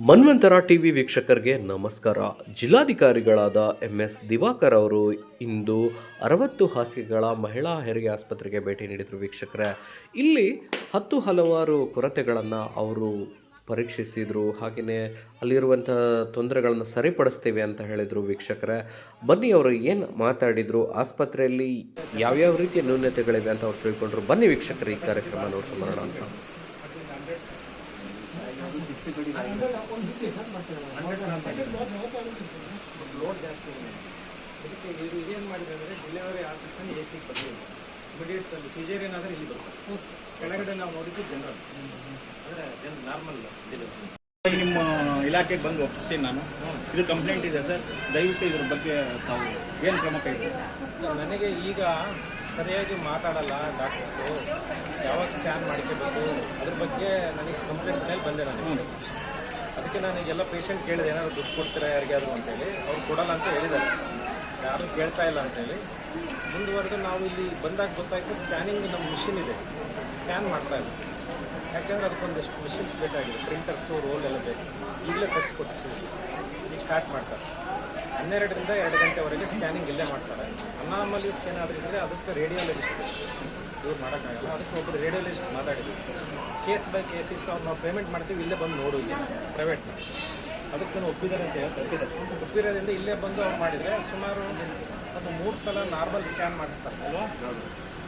ಮನ್ವಂತರ TV ವೀಕ್ಷಕರಿಗೆ ನಮಸ್ಕಾರ. ಜಿಲ್ಲಾಧಿಕಾರಿಗಳಾದ M S Diwakar ಅವರು ಇಂದು ಅರವತ್ತು ಹಾಸಿಗೆಗಳ ಮಹಿಳಾ ಹೆರಿಗೆ ಆಸ್ಪತ್ರೆಗೆ ಭೇಟಿ ನೀಡಿದರು ವೀಕ್ಷಕರೇ. ಇಲ್ಲಿ ಹತ್ತು ಹಲವಾರು ಕೊರತೆಗಳನ್ನು ಅವರು ಪರೀಕ್ಷಿಸಿದರು. ಹಾಗೆಯೇ ಅಲ್ಲಿರುವಂಥ ತೊಂದರೆಗಳನ್ನು ಸರಿಪಡಿಸ್ತೀವಿ ಅಂತ ಹೇಳಿದರು ವೀಕ್ಷಕರೇ. ಬನ್ನಿ ಅವರು ಏನು ಮಾತಾಡಿದರು, ಆಸ್ಪತ್ರೆಯಲ್ಲಿ ಯಾವ್ಯಾವ ರೀತಿಯ ನ್ಯೂನತೆಗಳಿವೆ ಅಂತ ಅವ್ರು ತಿಳ್ಕೊಂಡ್ರು. ಬನ್ನಿ ವೀಕ್ಷಕರು ಈ ಕಾರ್ಯಕ್ರಮ ನೋಡ್ಕೊಂಬರೋಣ ಅಂತ. ಲೋಡ್ ಜಾಸ್ತಿ ಅದಕ್ಕೆ ಇದು ಏನು ಮಾಡಿದೆ ಅಂದರೆ ಡೆಲಿವರಿ ಆದ ಎ ಸಿ ಬರಲಿಲ್ಲ ಇಮಿಡಿಯೇಟ್ ಅಲ್ಲಿ ಸಿಜೇರಿಯನ್ ಆದರೆ ಇಲ್ಲಿ ಬರ್ತದೆ ಕೆಳಗಡೆ ನಾವು ನೋಡಿದ್ದು ಜನರಲ್ ಅಂದರೆ ಜನ ನಾರ್ಮಲ್ ಡೆಲಿವರಿ ನಿಮ್ಮ ಇಲಾಖೆಗೆ ಬಂದು ಒಪ್ಪಿಸ್ತೀನಿ ನಾನು. ಇದು ಕಂಪ್ಲೇಂಟ್ ಇದೆ ಸರ್. ದಯವಿಟ್ಟು ಇದ್ರ ಬಗ್ಗೆ ತಾವು ಏನು ಕ್ರಮ ಕೈಗೊಳ್ಳಿ? ನನಗೆ ಈಗ ಸರಿಯಾಗಿ ಮಾತಾಡಲ್ಲ ಡಾಕ್ಟರ್ಸು ಯಾವಾಗ ಸ್ಕ್ಯಾನ್ ಮಾಡ್ಕೋಬೇಕು ಅದ್ರ ಬಗ್ಗೆ ನನಗೆ ಕಂಪ್ಲೇಂಟ್ ಮೇಲೆ ಬಂದೆ ನಾನು. ಅದಕ್ಕೆ ನಾನು ಎಲ್ಲ ಪೇಷಂಟ್ ಕೇಳಿದೆ ಏನಾದ್ರು ದುಡ್ಡು ಕೊಡ್ತೀರಾ ಯಾರಿಗಾದ್ರು ಅಂತೇಳಿ. ಅವ್ರು ಕೊಡಲ್ಲ ಅಂತ ಹೇಳಿದ್ದಾರೆ. ಯಾರು ಕೇಳ್ತಾ ಇಲ್ಲ ಅಂತೇಳಿ. ಮುಂದುವರೆದು ನಾವು ಇಲ್ಲಿ ಬಂದಾಗ ಗೊತ್ತಾಯ್ತು ಸ್ಕ್ಯಾನಿಂಗ್ ನಮ್ಮ ಮಿಷಿನ್ ಇದೆ. ಸ್ಕ್ಯಾನ್ ಮಾಡ್ತಾ ಇಲ್ಲ. ಯಾಕೆಂದ್ರೆ ಅದಕ್ಕೊಂದಿಷ್ಟು ಮಿಷಿನ್ಸ್ ಬೇಕಾಗಿದೆ. ಪ್ರಿಂಟರ್ಸು ರೋಲ್ ಎಲ್ಲ ಬೇಕು. ಈಗಲೇ ತರಿಸ್ಕೊಡ್ತೀವಿ ಈಗ ಸ್ಟಾರ್ಟ್ ಮಾಡ್ತಾರೆ. ಹನ್ನೆರಡರಿಂದ ಎರಡು ಗಂಟೆವರೆಗೆ ಸ್ಕ್ಯಾನಿಂಗ್ ಇಲ್ಲೇ ಮಾಡ್ತಾರೆ. ಅನಾಮಲೀಸ್ ಏನಾದರೂ ಇದ್ದರೆ ಅದಕ್ಕೆ ರೇಡಿಯಾಲಜಿಸ್ಟ್ ಇವ್ರು ಮಾಡೋಕ್ಕಾಗಲ್ಲ. ಅದಕ್ಕೆ ಒಬ್ಬರು ರೇಡಿಯಾಲಜಿಸ್ಟ್ ಮಾತಾಡಿದ್ವಿ ಕೇಸ್ ಬೈ ಕೇಸಸ್ ಅವ್ರು ನಾವು ಪೇಮೆಂಟ್ ಮಾಡ್ತೀವಿ, ಇಲ್ಲೇ ಬಂದು ನೋಡು ಪ್ರೈವೇಟ್ ಅದಕ್ಕೆ ಒಪ್ಪಿದ್ದಾರೆ ಅಂತ ಹೇಳ್ತಾರೆ ಒಪ್ಪಿರೋದ್ರಿಂದ ಇಲ್ಲೇ ಬಂದು ಅವ್ರು ಮಾಡಿದರೆ ಸುಮಾರು ಅದು ಮೂರು ಸಲ ನಾರ್ಮಲ್ ಸ್ಕ್ಯಾನ್ ಮಾಡಿಸ್ತಾರೆ, ಅಲ್ವಾ?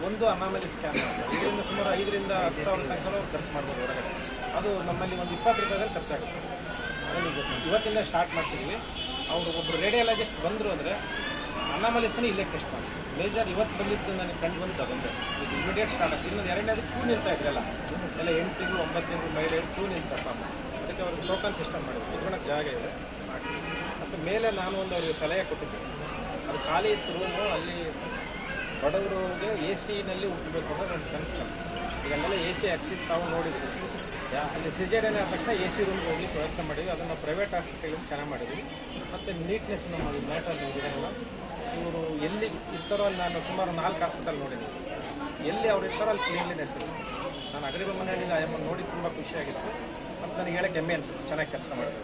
ಒಂದು ಅನಾಮಲಿ ಸ್ಕ್ಯಾನ್ ಮಾಡ್ತಾರೆ. ಇದರಿಂದ ಸುಮಾರು ಐದರಿಂದ ಹತ್ತು ಸಾವಿರ ತನಕ ಖರ್ಚು ಮಾಡ್ಬೋದು ಹೊರಗಡೆ. ಅದು ನಮ್ಮಲ್ಲಿ ಒಂದು ಇಪ್ಪತ್ತು ರೂಪಾಯಿದಲ್ಲಿ ಖರ್ಚಾಗುತ್ತೆ. ಇವತ್ತಿಂದ ಸ್ಟಾರ್ಟ್ ಮಾಡ್ತಿದ್ವಿ. ಅವರು ಒಬ್ಬರು ರೇಡಿಯಾಲಜಿಸ್ಟ್ ಬಂದರು ಅಂದರೆ ಅನಾಮಲಿಸನು ಇಲ್ಲೇ ಟೆಸ್ಟ್ ಮಾಡಿ. ಮೇಜರ್ ಇವತ್ತು ಬಂದಿದ್ದು ನನಗೆ ಕಂಡು ಬಂದು ತಗೊಂಡೆ. ಇದು ಇಮಿಡಿಯೇಟ್ ಸ್ಟಾರ್ಟ್ ಆಗಿ ಇನ್ನೊಂದು ಎರಡನೇದು ಕ್ಯೂ ನಿಲ್ತಾ ಇದ್ರಲ್ಲ, ಎಲ್ಲ ಎಂಟು ತಿಂಗಳು ಒಂಬತ್ತು ತಿಂಗಳು ಮಹಿಳೆ ಕ್ಯೂ ನಿಲ್ತಾ ಅದಕ್ಕೆ ಅವ್ರಿಗೆ ಟೋಕನ್ ಸಿಸ್ಟಮ್ ಮಾಡಿದ್ರು. ಕುತ್ಕೊಳಕ್ಕೆ ಜಾಗ ಇದೆ. ಮತ್ತು ಮೇಲೆ ನಾನು ಒಂದು ಅವ್ರಿಗೆ ಸಲಹೆ ಕೊಟ್ಟಿದ್ದೆ. ಅದು ಖಾಲಿ ಇತ್ತು ರೂಮು ಅಲ್ಲಿ ಬಡವರಿಗೆ ಎ ಸಿನಲ್ಲಿ ಹುಟ್ಟಬೇಕು ಅನ್ನೋದು ನನ್ನ ಕನಸು ಈಗ ಅಲ್ಲೆಲ್ಲ ಎ ಸಿ ಹಾಕ್ಸಿ ತಾವು ನೋಡಿದ್ವಿ ಯಾ ಅಲ್ಲಿ ಸಿಜೇರಿಯನ್ ಆದ ತಕ್ಷಣ ಎ ಸಿ ರೂಮ್ಗೆ ಹೋಗ್ಲಿಕ್ಕೆ ವ್ಯವಸ್ಥೆ ಮಾಡಿದ್ವಿ. ಅದನ್ನು ಪ್ರೈವೇಟ್ ಹಾಸ್ಪಿಟಲ್ಗೆ ಚೆನ್ನಾಗಿ ಮಾಡಿದ್ವಿ. ಮತ್ತು ನೀಟ್ನೆಸ್ ನಮ್ಮ ಮ್ಯಾಟರ್ ಇದೆಲ್ಲ ಇವರು ಎಲ್ಲಿ ಇರ್ತಾರೋ ಅಲ್ಲಿ ನಾನು ಸುಮಾರು ನಾಲ್ಕು ಹಾಸ್ಪಿಟಲ್ ನೋಡಿದ್ದೀನಿ ಎಲ್ಲಿ ಅವ್ರು ಇರ್ತಾರೋ ಅಲ್ಲಿ ಕ್ಲೀನ್ಲಿನೆಸ್ ಇದೆ ನಾನು ಅಗ್ರಿಬ ಮನೆಯಲ್ಲಿ ಅಯ್ಯಮ್ಮ ನೋಡಿ ತುಂಬ ಖುಷಿಯಾಗಿತ್ತು ಮತ್ತು ನನಗೆ ಹೇಳಕ್ಕೆ ಹೆಮ್ಮೆ ಅನಿಸುತ್ತೆ ಚೆನ್ನಾಗಿ ಕೆಲಸ ಮಾಡಿದ್ರು.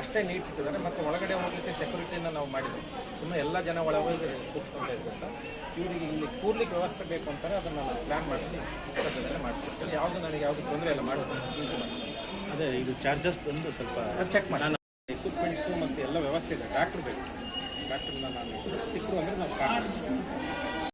ಅಷ್ಟೇ ನೀಟ್ ಇಟ್ಟಿದ್ದಾರೆ ಮತ್ತು ಒಳಗಡೆ ಹೋಗಲಿಕ್ಕೆ ಸೆಕ್ಯೂರಿಟಿನ ನಾವು ಮಾಡಿದ್ವಿ. ಸುಮ್ಮನೆ ಎಲ್ಲ ಜನ ಒಳಗೆ ಕೂತ್ಕೊಂತ ಇದ್ರಿಂದ ಇವರಿಗೆ ಇಲ್ಲಿ ಕೂರ್ಲಿಕ್ಕೆ ವ್ಯವಸ್ಥೆ ಬೇಕು ಅಂತಾರೆ ಅದನ್ನು ನಾನು ಪ್ಲ್ಯಾನ್ ಮಾಡಿಸಿ ಮಾಡಿಸ್ತೀನಿ ಯಾವುದು ನನಗೆ ಯಾವುದು ತೊಂದರೆ ಇಲ್ಲ ಮಾಡೋದು. ಅದೇ ಇದು ಚಾರ್ಜಸ್ ಬಂದು ಸ್ವಲ್ಪ ಚೆಕ್ ಮಾಡಿ. ಎಕ್ವಿಪ್ಮೆಂಟ್ಸು ಮತ್ತು ಎಲ್ಲ ವ್ಯವಸ್ಥೆ ಇದೆ ಡಾಕ್ಟ್ರ್ ಬೇಕು. ಡಾಕ್ಟ್ರನ್ನ ನಾನು ಸಿಕ್ಕರು ಅಂದರೆ ನಾವು